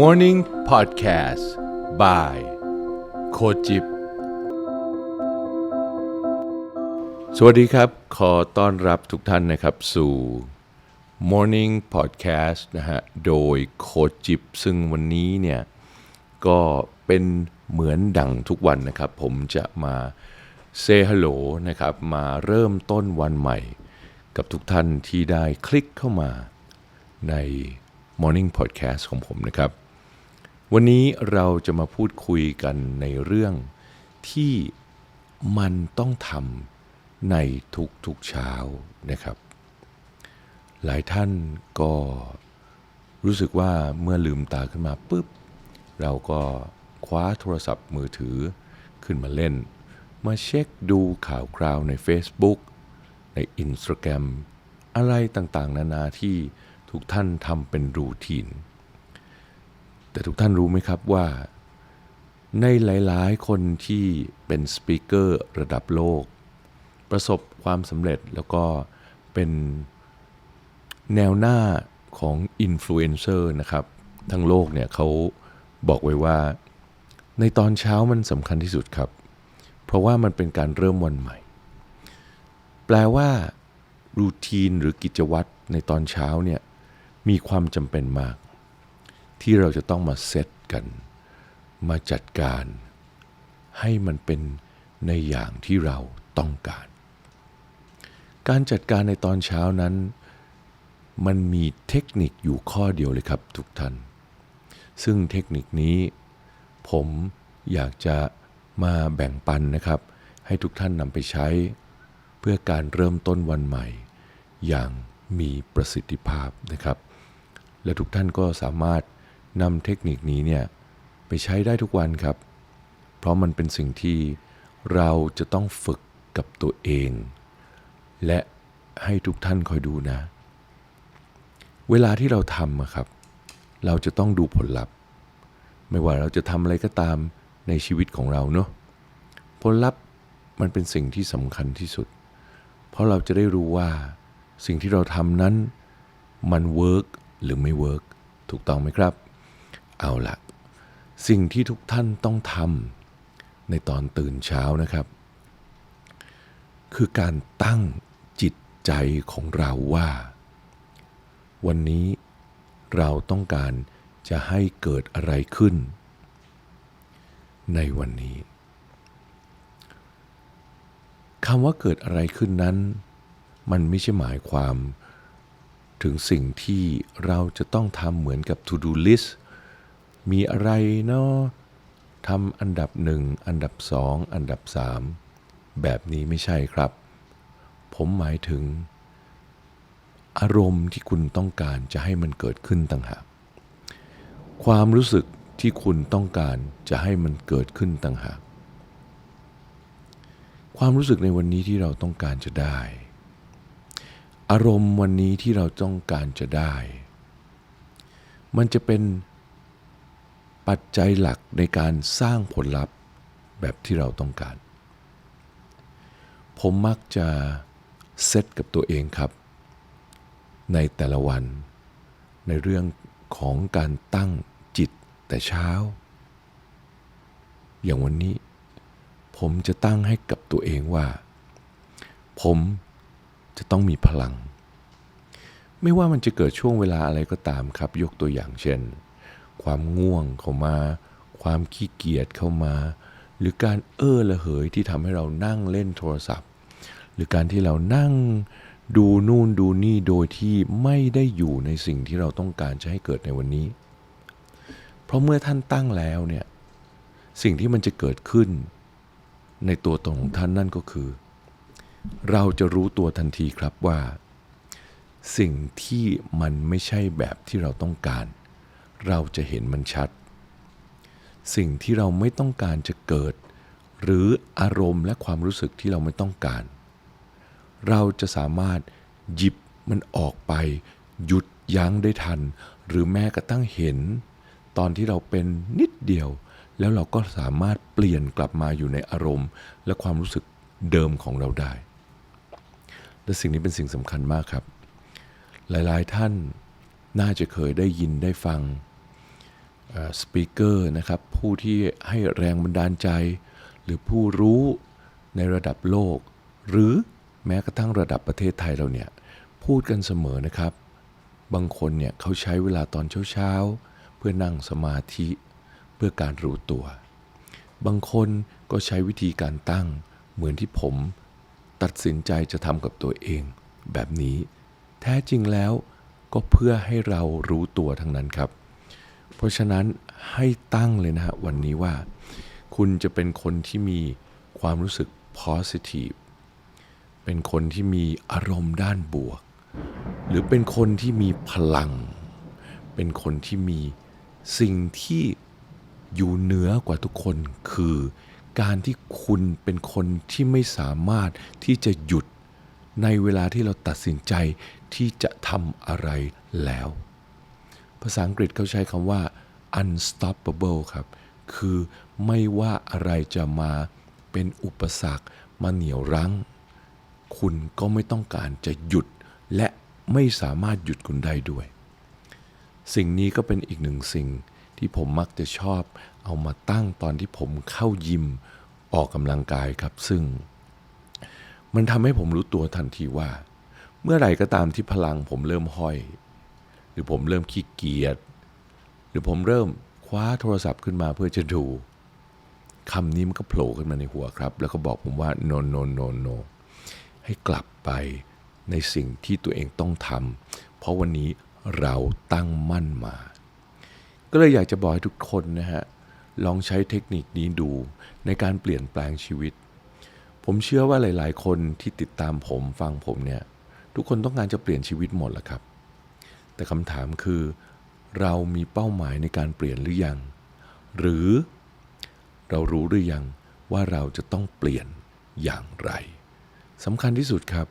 Morning Podcast by โคจิบ สวัสดีครับ ขอต้อนรับทุกท่านนะครับสู่ Morning Podcast นะฮะ โดยโคจิบ ซึ่งวันนี้เนี่ย ก็เป็นเหมือนดังทุกวันนะครับ ผมจะมาเซฮัลโหลนะครับ มาเริ่มต้นวันใหม่ กับทุกท่านที่ได้คลิกเข้ามาใน Morning Podcast ของผมนะครับ วันนี้เราจะมาพูดคุยกันในเรื่องที่มันต้องทำในทุกๆเช้านะครับ หลายท่านก็รู้สึกว่าเมื่อลืมตาขึ้นมาปุ๊บ เราก็คว้าโทรศัพท์มือถือขึ้นมาเล่น มาเช็คดูข่าวคราวใน Facebook ใน Instagram อะไรต่างๆ นานาที่ทุกท่านทำเป็นรูทีน แต่ทุกท่านรู้ไหมครับว่า ในหลายๆ คนที่เป็นสปีกเกอร์ระดับโลก ประสบความสำเร็จแล้วก็เป็นแนวหน้าของอินฟลูเอนเซอร์นะครับ ทั้งโลกเนี่ยเขาบอกไว้ว่า ในตอนเช้ามันสำคัญที่สุดครับ เพราะว่ามันเป็นการเริ่มวันใหม่ แปลว่ารูทีนหรือกิจวัตรในตอนเช้าเนี่ยมีความจำเป็นมาก ที่เราจะต้องมาเซตกัน มาจัดการ ให้มันเป็นในอย่างที่เราต้องการ การจัดการในตอนเช้านั้น มันมีเทคนิคอยู่ข้อเดียวเลยครับทุกท่าน ซึ่งเทคนิคนี้ผมอยากจะมาแบ่งปันนะครับ ให้ทุกท่านนำไปใช้ เพื่อการเริ่มต้นวันใหม่ อย่างมีประสิทธิภาพนะครับ และทุกท่านก็สามารถ นำเทคนิคนี้เนี่ยไปใช้ได้ทุกวันครับ เพราะมันเป็นสิ่งที่เราจะต้องฝึกกับตัวเอง และให้ทุกท่านคอยดูนะ เวลาที่เราทำครับ เราจะต้องดูผลลัพธ์ ไม่ว่าเราจะทำอะไรก็ตามในชีวิตของเราเนาะผลลัพธ์มันเป็นสิ่งที่สำคัญที่สุด เพราะเราจะได้รู้ว่าสิ่งที่เราทำนั้นมันเวิร์กหรือไม่เวิร์กถูกต้องไหมครับ เอาละสิ่งที่ทุกท่านต้องทำในตอนตื่นเช้านะครับ คือการตั้งจิตใจของเราว่า วันนี้เราต้องการจะให้เกิดอะไรขึ้น ในวันนี้คำว่าเกิดอะไรขึ้นนั้น มันไม่ใช่หมายความ ถึงสิ่งที่เราจะต้องทำเหมือนกับ to do list มีอะไรเนาะทำอันดับหนึ่งอันดับสองอันดับสามแบบนี้ไม่ใช่ครับ ผมหมายถึง อารมณ์ที่คุณต้องการจะให้มันเกิดขึ้นต่างหากความรู้สึกที่คุณต้องการจะให้มันเกิดขึ้นต่างหากความรู้สึกในวันนี้ที่เราต้องการจะได้ อารมณ์วันนี้ที่เราต้องการจะได้ มันจะเป็น ปัจจัยหลักในการสร้างผลลัพธ์แบบที่เราต้องการ ผมมักจะเซตกับตัวเองครับ ในแต่ละวัน ในเรื่องของการตั้งจิตแต่เช้า อย่างวันนี้ ผมจะตั้งให้กับตัวเองว่า ผมจะต้องมีพลัง ไม่ว่ามันจะเกิดช่วงเวลาอะไรก็ตามครับ ยกตัวอย่างเช่น ความง่วงเข้ามา ความขี้เกียจเข้ามา หรือการเอ้อระเหยที่ทำให้เรานั่งเล่นโทรศัพท์ หรือการที่เรานั่งดูนู่นดูนี่โดยที่ไม่ได้อยู่ในสิ่งที่เราต้องการจะให้เกิดในวันนี้ เพราะเมื่อท่านตั้งแล้วเนี่ยสิ่งที่มันจะเกิดขึ้น ในตัวตนของท่านนั่นก็คือ เราจะรู้ตัวทันทีครับว่า สิ่งที่มันไม่ใช่แบบที่เราต้องการ เราจะเห็นมันชัด สิ่งที่เราไม่ต้องการจะเกิด หรืออารมณ์และความรู้สึกที่เราไม่ต้องการ เราจะสามารถหยิบมันออกไป หยุดยั้งได้ทัน หรือแม้กระทั่งเห็น ตอนที่เราเป็นนิดเดียว แล้วเราก็สามารถเปลี่ยนกลับมาอยู่ในอารมณ์ และความรู้สึกเดิมของเราได้ และสิ่งนี้เป็นสิ่งสำคัญมากครับ หลายๆท่าน น่าจะเคยได้ยินได้ฟังสปีกเกอร์นะครับผู้ที่ให้แรงบันดาลใจ หรือผู้รู้ในระดับโลก หรือแม้กระทั่งระดับประเทศไทยเราเนี่ยพูดกันเสมอนะครับ บางคนเนี่ยเขาใช้เวลาตอนเช้าๆ เพื่อนั่งสมาธิเพื่อการรู้ตัว บางคนก็ใช้วิธีการตั้งเหมือนที่ผมตัดสินใจจะทำกับตัวเอง แบบนี้ แท้จริงแล้ว ก็เพื่อให้เรารู้ตัวทั้งนั้นครับ เพราะฉะนั้นให้ตั้งเลยนะฮะวันนี้ว่า คุณจะเป็นคนที่มีความรู้สึก positive เป็นคนที่มีอารมณ์ด้านบวก หรือเป็นคนที่มีพลัง เป็นคนที่มีสิ่งที่อยู่เหนือกว่าทุกคนคือการที่คุณเป็นคนที่ไม่สามารถที่จะหยุดในเวลาที่เราตัดสินใจ ที่จะทำอะไรแล้ว ภาษาอังกฤษเขาใช้คำว่า unstoppable ครับ คือไม่ว่าอะไรจะมาเป็นอุปสรรคมาเหนี่ยวรั้ง คุณก็ไม่ต้องการจะหยุด และไม่สามารถหยุดคุณได้ด้วย สิ่งนี้ก็เป็นอีกหนึ่งสิ่งที่ผมมักจะชอบเอามาตั้งตอนที่ผมเข้ายิมออกกำลังกายครับ ซึ่ง มันทำให้ผมรู้ตัวทันทีว่า เมื่อไหร่ก็ตามที่พลังผมเริ่มห้อย หรือผมเริ่มขี้เกียจหรือผมเริ่มคว้าโทรศัพท์ขึ้นมาเพื่อจะดูคำนี้มันก็โผล่ขึ้นมาในหัวครับ แล้วก็บอกผมว่า no no no no ให้กลับไปในสิ่งที่ตัวเองต้องทำเพราะวันนี้เราตั้งมั่นมา ก็เลยอยากจะบอกให้ทุกคนนะฮะ ลองใช้เทคนิคนี้ดูในการเปลี่ยนแปลงชีวิต ผมเชื่อว่าหลาย ๆ คนที่ติดตามผมฟังผมเนี่ย ทุกคนต้องการจะเปลี่ยนชีวิตหมดแหละครับ แต่คำถามคือ เรามีเป้าหมายในการเปลี่ยนหรือยัง หรือเรารู้หรือยังว่าเราจะต้องเปลี่ยนอย่างไรสำคัญที่สุดครับ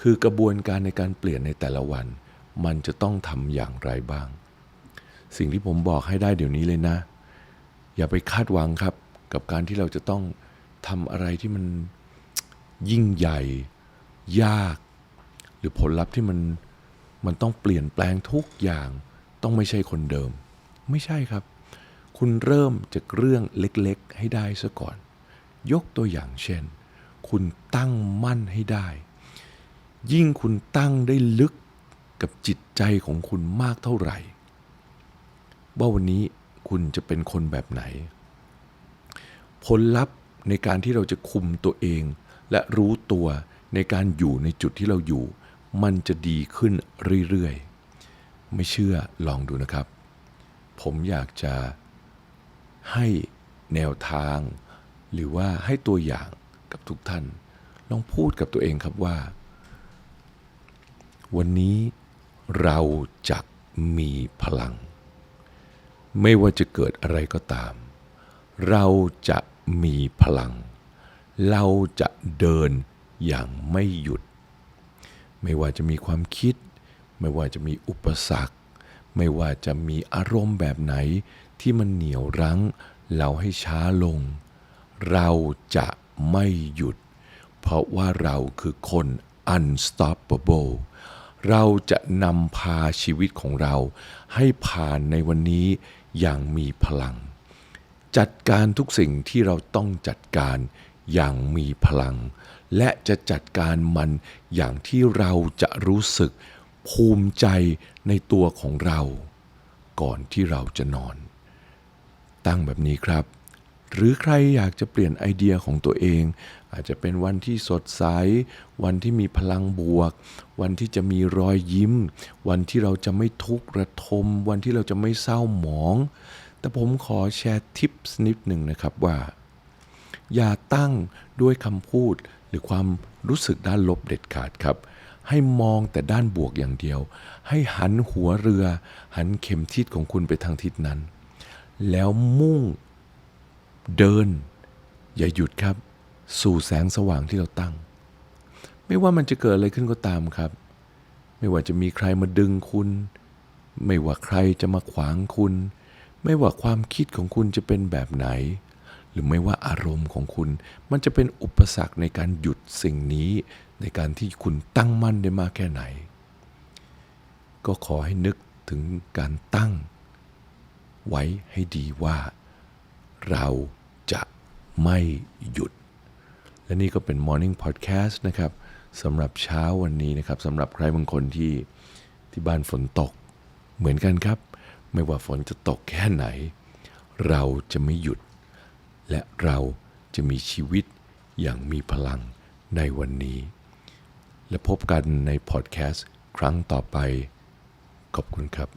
คือกระบวนการในการเปลี่ยนในแต่ละวัน มันจะต้องทำอย่างไรบ้าง สิ่งที่ผมบอกให้ได้เดี๋ยวนี้เลยนะ อย่าไปคาดหวังครับ กับการที่เราจะต้องทำอะไรที่มันยิ่งใหญ่ ยาก หรือผลลัพธ์ที่มันมันต้องเปลี่ยนแปลงทุกอย่างต้องไม่ใช่คนเดิม ไม่ใช่ครับ คุณเริ่มจากเรื่องเล็กๆให้ได้ซะก่อน ยกตัวอย่างเช่น คุณตั้งมั่นให้ได้ ยิ่งคุณตั้งได้ลึกกับจิตใจของคุณมากเท่าไหร่ ว่าวันนี้คุณจะเป็นคนแบบไหน ผลลัพธ์ในการที่เราจะคุมตัวเอง และรู้ตัวในการอยู่ในจุดที่เราอยู่ มันจะดีขึ้นเรื่อยๆ ไม่เชื่อลองดูนะครับ ผมอยากจะให้แนวทาง หรือว่าให้ตัวอย่างกับทุกท่าน ลองพูดกับตัวเองครับว่า วันนี้เราจะมีพลัง ไม่ว่าจะเกิดอะไรก็ตาม เราจะมีพลัง เราจะเดินอย่างไม่หยุด ไม่ว่าจะมีความคิด ไม่ว่าจะมีอุปสรรค ไม่ว่าจะมีอารมณ์แบบไหนที่มันเหนียวรั้ง เราให้ช้าลง เราจะไม่หยุด เพราะว่าเราคือคน unstoppable เราจะนำพาชีวิตของเรา ให้ผ่านในวันนี้อย่างมีพลัง จัดการทุกสิ่งที่เราต้องจัดการอย่างมีพลัง และจะจัดการมันอย่างที่เราจะรู้สึกภูมิใจในตัวของเรา ก่อนที่เราจะนอน ตั้งแบบนี้ครับ หรือใครอยากจะเปลี่ยนไอเดียของตัวเอง อาจจะเป็นวันที่สดใส วันที่มีพลังบวก วันที่จะมีรอยยิ้ม วันที่เราจะไม่ทุกข์ระทม วันที่เราจะไม่เศร้าหมอง แต่ผมขอแชร์ทิปส์นิดหนึ่งนะครับว่า อย่าตั้งด้วยคำพูด หรือความรู้สึกด้านลบเด็ดขาดครับ ให้มองแต่ด้านบวกอย่างเดียว ให้หันหัวเรือ หันเข็มทิศของคุณไปทางทิศนั้น แล้วมุ่งเดิน อย่าหยุดครับ สู่แสงสว่างที่เราตั้ง ไม่ว่ามันจะเกิดอะไรขึ้นก็ตามครับ ไม่ว่าจะมีใครมาดึงคุณ ไม่ว่าใครจะมาขวางคุณ ไม่ว่าความคิดของคุณจะเป็นแบบไหน หรือไม่ว่าอารมณ์ของคุณ มันจะเป็นอุปสรรคในการหยุดสิ่งนี้ ในการที่คุณตั้งมั่นได้มากแค่ไหน ก็ขอให้นึกถึงการตั้ง ไว้ให้ดีว่า เราจะไม่หยุด และนี่ก็เป็น Morning Podcast นะครับสำหรับเช้าวันนี้นะครับสำหรับใครบางคนที่ที่บ้านฝนตก เหมือนกันครับ ไม่ว่าฝนจะตกแค่ไหน เราจะไม่หยุด และเราจะมีชีวิตอย่างมีพลังในวันนี้ และพบกันในพอดแคสต์ครั้งต่อไป ขอบคุณครับ